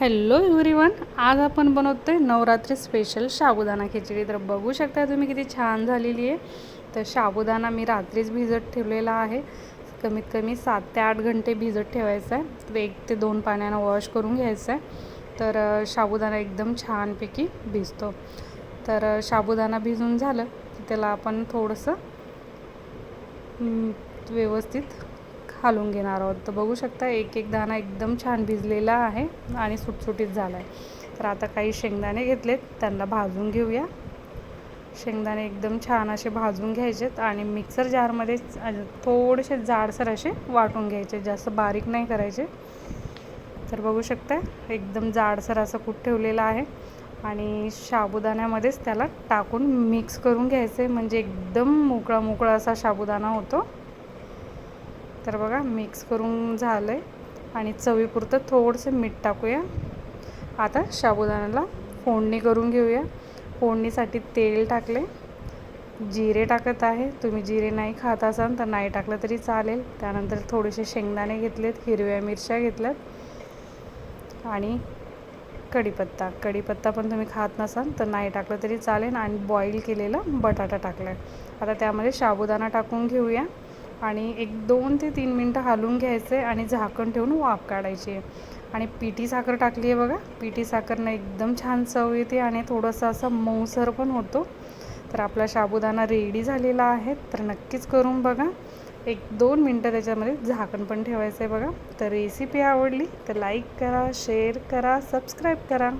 Hello everyone आज आपण बनवतो आहे नवरात्री स्पेशल साबुदाणा खिचडी. तर बघू शकता तुम्ही किती छान झालेली आहे. तर साबुदाणा मी रात्रीच भिजत ठेवलेला आहे. कमीत कमी सात ते आठ घंटे भिजत ठेवायचं आहे. तर एक ते दोन पाण्यानं वॉश करून घ्यायचं आहे. तर साबुदाणा एकदम छानपैकी भिजतो. तर साबुदाणा भिजून झालं की त्याला आपण थोडंसं व्यवस्थित हालून घेणार आहोत. तर बघू शकता एक एक दाणा एकदम छान भिजलेला आहे आणि सुटसुटीत झाला आहे तर आता काही शेंगदाणे घेतलेत त्यांना भाजून घेऊया. शेंगदाणे एकदम छान असे भाजून घ्यायचेत आणि मिक्सर जारमध्ये थोडेसे जाडसर असे वाटून घ्यायचे जास्त बारीक नाही करायचे. तर बघू शकता एकदम जाडसर असं कूट ठेवलेलं आहे आणि साबुदाण्यामध्येच त्याला टाकून मिक्स करून घ्यायचं. आहे म्हणजे एकदम मोकळा मोकळा असा साबुदाणा होतो. तर बघा मिक्स करून झालं आहे आणि चवीपुरतं थोडंसं मीठ टाकूया. आता साबुदाण्याला फोडणी करून घेऊया. फोडणीसाठी तेल टाकले जिरे टाकत आहे. तुम्ही जिरे नाही खात असाल तर नाही टाकलं तरी चालेल. त्यानंतर थोडेसे शेंगदाणे घेतलेत हिरव्या मिरच्या घेतल्यात. आणि कढीपत्ता. कढीपत्ता पण तुम्ही खात नसाल तर नाही टाकलं तरी चालेल. आणि बॉईल केलेला बटाटा टाकला आहे आता त्यामध्ये साबुदाणा टाकून घेऊया. आणि एक दोन ते तीन मिनटं हलवून घ्यायचे आणि झाकण ठेवून वाफ काढायची. आहे आणि पिठी साखर टाकली आहे बघा. पिठी साखरनं एकदम छान चव येते आणि थोडंसं असं मऊसर पण होतो. तर आपला साबुदाणा रेडी झालेला आहे. तर नक्कीच करून बघा. एक दोन मिनटं त्याच्यामध्ये झाकण पण ठेवायचं आहे बघा. तर रेसिपी आवडली तर लाईक करा शेअर करा सबस्क्राईब करा.